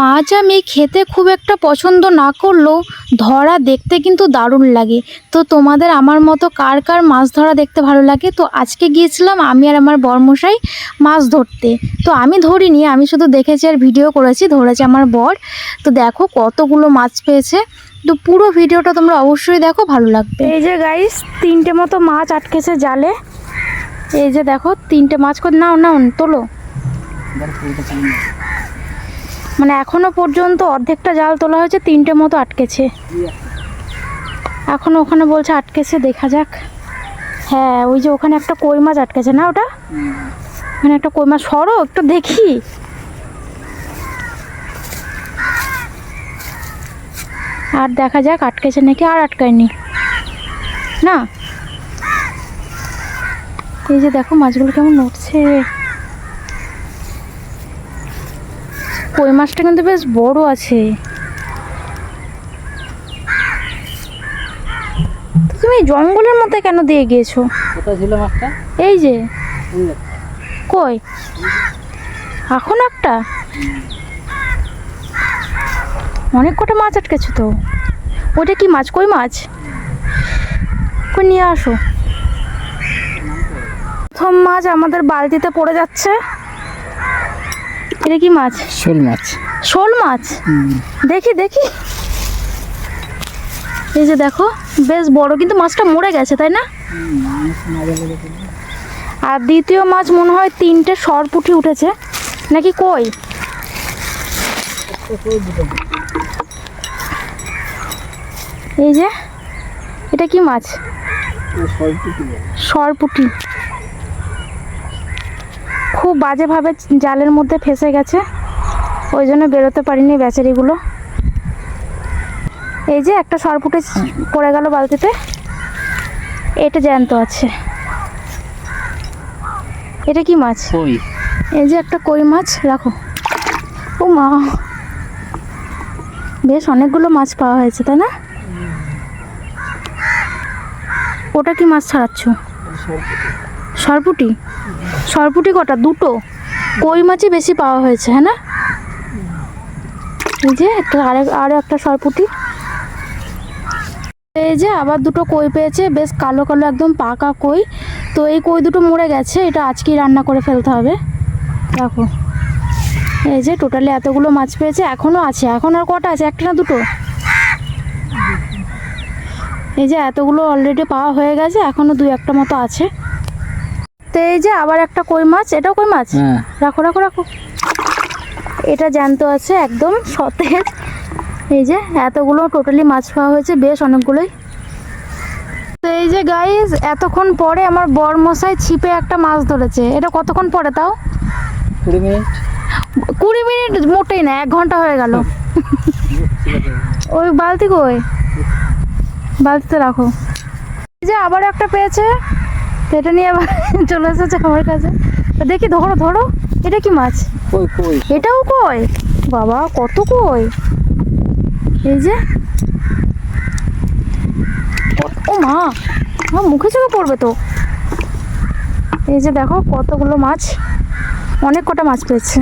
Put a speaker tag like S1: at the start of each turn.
S1: মাছ আমি খেতে খুব একটা পছন্দ না করলেও ধরা দেখতে কিন্তু দারুণ লাগে। তো তোমাদের আমার মতো কার কার মাছ ধরা দেখতে ভালো লাগে? তো আজকে গিয়েছিলাম আমি আর আমার বরমশাই মাছ ধরতে। তো আমি ধরিনি, আমি শুধু দেখেছি আর ভিডিও করেছি, ধরেছে আমার বর। তো দেখো কতগুলো মাছ পেয়েছে। তো পুরো ভিডিওটা তোমরা অবশ্যই দেখো, ভালো লাগবে। এই যে গাইস তিনটে মতো মাছ আটকেছে জালে। এই যে দেখো, তিনটে মাছ করে নাও নাও, তোলো। মানে এখনও পর্যন্ত অর্ধেকটা জাল তোলা হয়েছে, তিনটে মতো আটকেছে। এখন ওখানে বলছে আটকেছে, দেখা যাক। হ্যাঁ ওই যে ওখানে একটা কই মাছ আটকেছে, না ওটা? ওখানে একটা কই মাছ, সরো, একটু দেখি। আর দেখা যাক আটকেছে নাকি, আর আটকায়নি। না? এই যে দেখো মাছগুলো কেমন নড়ছে। কই মাছটা কিন্তু বেশ বড় আছে। তুমি জঙ্গলের মধ্যে কেন দিয়ে গিয়েছো? এই যে। কই? এখন একটা? অনেক কটা মাছ আটকেছো তো। ওটা কি মাছ? কই মাছ? কই নিয়ে আসো। প্রথম মাছ আমাদের বালতিতে পড়ে যাচ্ছে। এটা কি মাছ?
S2: শোল মাছ।
S1: শোল মাছ? দেখি দেখি। এই যে দেখো বেশ বড় কিন্তু মাছটা মরে গেছে তাই না? আর দ্বিতীয় মাছ মনে হয় তিনটে সরপুটি উঠেছে। নাকি কই? এই যে এটা কি মাছ? সরপুটি খুব বাজেভাবে জালের মধ্যে ফেসে গেছে। ওই জন্য বেরোতে পারিনি বেচারিগুলো। এই যে একটা সরপুটে পড়ে গেল বালতিতে। এটা জ্যান্ত আছে। এটা কি মাছ?
S2: কই?
S1: এই যে একটা কই মাছ রাখো। ও মা। বেশ অনেকগুলো মাছ পাওয়া হয়েছে তাই না? ওটা কি মাছ ছাড়াচ্ছ? সরপুটি? সরপুটি কটা? দুটো? কই মাছই বেশি পাওয়া হয়েছে হ্যাঁ না? এই যে একটা আরেক আরও একটা সরপুটি। এই যে আবার দুটো কই পেয়েছে, বেশ কালো কালো একদম পাকা কই। তো এই কই দুটো মরে গেছে, এটা আজকেই রান্না করে ফেলতে হবে। দেখো। এই যে টোটালি এতগুলো মাছ পেয়েছে এখনও আছে। এখন আর কটা আছে? একটা না দুটো? এই যে এতগুলো অলরেডি পাওয়া হয়ে গেছে এখনও দু একটা মতো আছে। তো এই যে আবার একটা কই মাছ এটাও কই মাছ?
S2: হ্যাঁ।
S1: রাখো রাখো রাখো। এটা জ্যান্ত আছে একদম সতেজ এই যে এতগুলো টোটালি মাছ পাওয়া হয়েছে বেশ অনেকগুলোই। তো এই যে গাইজ এতক্ষণ পরে আমার বর মশাই ছিপে একটা মাছ ধরেছে। এটা কতক্ষণ পরে তাও?
S2: কুড়ি মিনিট।
S1: কুড়ি মিনিট মোটেই না এক ঘণ্টা হয়ে গেল। ওই বালতি কই? বালতিতে রাখো। এই যে আবার একটা পেয়েছে। এটা নিয়ে আবার চলে এসেছে আমার কাছে। তো দেখি ধরো ধরো এটা কি মাছ?
S2: কই কই?
S1: এটাও কই? বাবা কত কই? এই যে। ও মা মা মুখে চোখে পড়বে তো। এই যে দেখো কতগুলো মাছ অনেক কটা মাছ পেয়েছে।